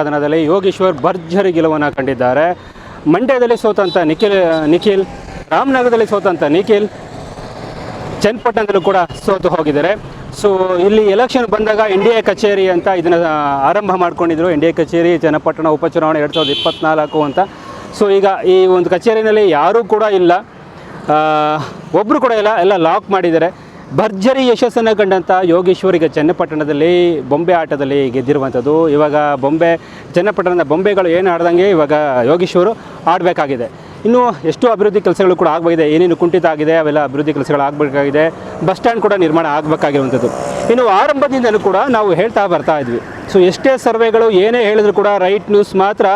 ಸಾಧನದಲ್ಲಿ ಯೋಗೇಶ್ವರ್ ಭರ್ಜರಿ ಗೆಲುವನ್ನು ಕಂಡಿದ್ದಾರೆ. ಮಂಡ್ಯದಲ್ಲಿ ಸೋತಂತ ನಿಖಿಲ್ ನಿಖಿಲ್, ರಾಮನಗರದಲ್ಲಿ ಸೋತಂತ ನಿಖಿಲ್, ಚನ್ನಪಟ್ಟಣದಲ್ಲೂ ಕೂಡ ಸೋತು ಹೋಗಿದ್ದಾರೆ. ಸೊ ಇಲ್ಲಿ ಎಲೆಕ್ಷನ್ ಬಂದಾಗ ಇಂಡಿಯಾ ಕಚೇರಿ ಅಂತ ಇದನ್ನು ಆರಂಭ ಮಾಡ್ಕೊಂಡಿದ್ರು. ಎ ಕಚೇರಿ, ಚನ್ನಪಟ್ಟಣ ಉಪಚುನಾವಣೆ ಎರಡು ಸಾವಿರದ ಇಪ್ಪತ್ತ್ನಾಲ್ಕು ಅಂತ. ಸೊ ಈಗ ಈ ಒಂದು ಕಚೇರಿನಲ್ಲಿ ಯಾರೂ ಕೂಡ ಇಲ್ಲ. ಒಬ್ಬರು ಕೂಡ ಇಲ್ಲ, ಎಲ್ಲ ಲಾಕ್ ಮಾಡಿದ್ದಾರೆ. ಭರ್ಜರಿ ಯಶಸ್ಸನ್ನು ಕಂಡಂಥ ಯೋಗೇಶ್ವರಿಗೆ ಚನ್ನಪಟ್ಟಣದಲ್ಲಿ ಬೊಂಬೆ ಆಟದಲ್ಲಿ ಗೆದ್ದಿರುವಂಥದ್ದು. ಇವಾಗ ಬೊಂಬೆ, ಚನ್ನಪಟ್ಟಣದ ಬೊಂಬೆಗಳು ಏನು ಆಡ್ದಂಗೆ ಇವಾಗ ಯೋಗೇಶ್ವರು ಆಡಬೇಕಾಗಿದೆ. ಇನ್ನು ಎಷ್ಟು ಅಭಿವೃದ್ಧಿ ಕೆಲಸಗಳು ಕೂಡ ಆಗಬೇಕಿದೆ ಏನೇನು ಕುಂಠಿತ ಆಗಿದೆ, ಅವೆಲ್ಲ ಅಭಿವೃದ್ಧಿ ಕೆಲಸಗಳು ಆಗಬೇಕಾಗಿದೆ. ಬಸ್ ಸ್ಟ್ಯಾಂಡ್ ಕೂಡ ನಿರ್ಮಾಣ ಆಗಬೇಕಾಗಿರುವಂಥದ್ದು. ಇನ್ನು ಆರಂಭದಿಂದಲೂ ಕೂಡ ನಾವು ಹೇಳ್ತಾ ಬರ್ತಾ ಇದ್ವಿ. ಸೊ ಎಷ್ಟೇ ಸರ್ವೆಗಳು ಏನೇ ಹೇಳಿದ್ರು ಕೂಡ ರೈಟ್ ನ್ಯೂಸ್ ಮಾತ್ರ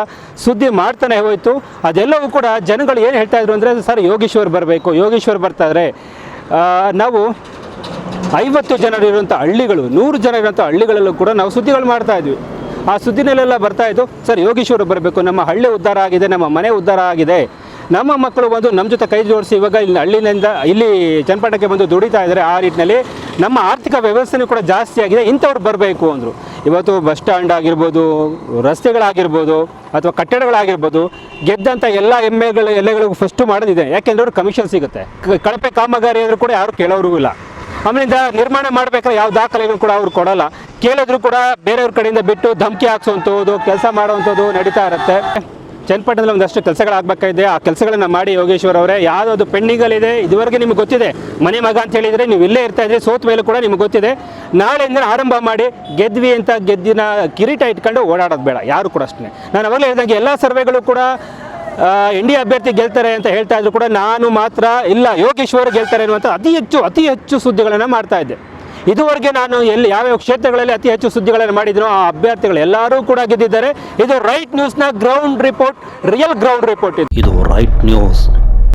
ಸುದ್ದಿ ಮಾಡ್ತಾನೆ ಹೋಯಿತು. ಅದೆಲ್ಲವೂ ಕೂಡ ಜನಗಳು ಏನು ಹೇಳ್ತಾ ಇದ್ರು ಅಂದರೆ, ಸರ್ ಯೋಗೇಶ್ವರ್ ಬರಬೇಕು, ಯೋಗೇಶ್ವರ್ ಬರ್ತಾರೆ ನಾವು ಐವತ್ತು ಜನರಿರುವಂಥ ಹಳ್ಳಿಗಳು, ನೂರು ಜನ ಇರುವಂಥ ಹಳ್ಳಿಗಳಲ್ಲೂ ಕೂಡ ನಾವು ಸುದ್ದಿಗಳು ಮಾಡ್ತಾ ಇದ್ವಿ. ಆ ಸುದ್ದಿನಲ್ಲೆಲ್ಲ ಬರ್ತಾ ಇದ್ದು, ಸರ್ ಯೋಗೇಶ್ವರ ಬರಬೇಕು, ನಮ್ಮ ಹಳ್ಳಿ ಉದ್ಧಾರ ಆಗಿದೆ, ನಮ್ಮ ಮನೆ ಉದ್ಧಾರ ಆಗಿದೆ. ನಮ್ಮ ಮಕ್ಕಳು ಬಂದು ನಮ್ಮ ಜೊತೆ ಕೈ ಜೋಡಿಸಿ ಇವಾಗ ಇಲ್ಲಿ ಹಳ್ಳಿನಿಂದ ಇಲ್ಲಿ ಚನ್ನಪಟ್ಟಣಕ್ಕೆ ಬಂದು ದುಡಿತಾ ಇದ್ದಾರೆ, ಆ ನಿಟ್ಟಿನಲ್ಲಿ ನಮ್ಮ ಆರ್ಥಿಕ ವ್ಯವಸ್ಥೆನೂ ಕೂಡ ಜಾಸ್ತಿ ಆಗಿದೆ, ಇಂಥವ್ರು ಬರಬೇಕು ಅಂದರು. ಇವತ್ತು ಬಸ್ ಸ್ಟ್ಯಾಂಡ್ ಆಗಿರ್ಬೋದು, ರಸ್ತೆಗಳಾಗಿರ್ಬೋದು, ಅಥವಾ ಕಟ್ಟಡಗಳಾಗಿರ್ಬೋದು, ಗೆದ್ದಂಥ ಎಲ್ಲ ಎಮ್ಮೆಗಳು ಎಲ್ಲೆಗಳಿಗೂ ಫಸ್ಟು ಮಾಡೋದಿದೆ. ಯಾಕೆಂದ್ರೆ ಅವ್ರಿಗೆ ಕಮಿಷನ್ ಸಿಗುತ್ತೆ. ಕಳಪೆ ಕಾಮಗಾರಿ ಅಂದರೂ ಕೂಡ ಯಾರು ಕೇಳೋರಿಗೂ ಇಲ್ಲ. ಆಮೇಲಿಂದ ನಿರ್ಮಾಣ ಮಾಡಬೇಕಾದ್ರೆ ಯಾವ ದಾಖಲೆಗಳು ಕೂಡ ಅವ್ರು ಕೊಡಲ್ಲ. ಕೇಳಿದ್ರು ಕೂಡ ಬೇರೆಯವ್ರ ಕಡೆಯಿಂದ ಬಿಟ್ಟು ಧಮಕಿ ಹಾಕ್ಸುವಂಥದ್ದು, ಕೆಲಸ ಮಾಡುವಂಥದ್ದು ನಡೀತಾ ಇರುತ್ತೆ. ಚನ್ನಪಟ್ಟಣದಲ್ಲಿ ಒಂದಷ್ಟು ಕೆಲಸಗಳಾಗಬೇಕಾಗಿದೆ. ಆ ಕೆಲಸಗಳನ್ನ ಮಾಡಿ ಯೋಗೇಶ್ವರ್ ಅವರೇ ಯಾವುದೊಂದು ಪೆಂಡಿಂಗಲ್ಲಿದೆ, ಇದುವರೆಗೆ ನಿಮ್ಗೆ ಗೊತ್ತಿದೆ. ಮನೆ ಮಗ ಅಂತ ಹೇಳಿದರೆ ನೀವು ಇಲ್ಲೇ ಇರ್ತಾ ಇದ್ರೆ ಸೋತ ಮೇಲೆ ಕೂಡ ನಿಮ್ಗೆ ಗೊತ್ತಿದೆ. ನಾಳೆಯಿಂದ ಆರಂಭ ಮಾಡಿ ಗೆದ್ವಿ ಅಂತ ಗೆದ್ದಿನ ಕಿರೀಟ ಇಟ್ಕೊಂಡು ಓಡಾಡೋದು ಬೇಡ, ಯಾರು ಕೂಡ ಅಷ್ಟೇ. ನಾನು ಅವಾಗಲೇ ಹೇಳಿದಂಗೆ ಎಲ್ಲ ಸರ್ವೆಗಳು ಕೂಡ ಆ, ಡಿ ಅಭ್ಯರ್ಥಿ ಗೆಲ್ತಾರೆ ಅಂತ ಹೇಳ್ತಾ ಇದ್ರು ಕೂಡ ನಾನು ಮಾತ್ರ ಇಲ್ಲ ಯೋಗೇಶ್ವರ್ ಗೆಲ್ತಾರೆ ಅನ್ನುವಂಥ ಅತಿ ಹೆಚ್ಚು ಅತಿ ಹೆಚ್ಚು ಸುದ್ದಿಗಳನ್ನು ಮಾಡ್ತಾ ಇದ್ದೆ. ಇದುವರೆಗೆ ನಾನು ಎಲ್ಲಿ ಯಾವ್ಯಾವ ಕ್ಷೇತ್ರಗಳಲ್ಲಿ ಅತಿ ಹೆಚ್ಚು ಸುದ್ದಿಗಳನ್ನು ಮಾಡಿದ್ರು ಆ ಅಭ್ಯರ್ಥಿಗಳು ಎಲ್ಲರೂ ಕೂಡ ಗೆದ್ದಿದ್ದಾರೆ. ಇದು Right ನ್ಯೂಸ್ನ ground report real ground report ಇದು. Right news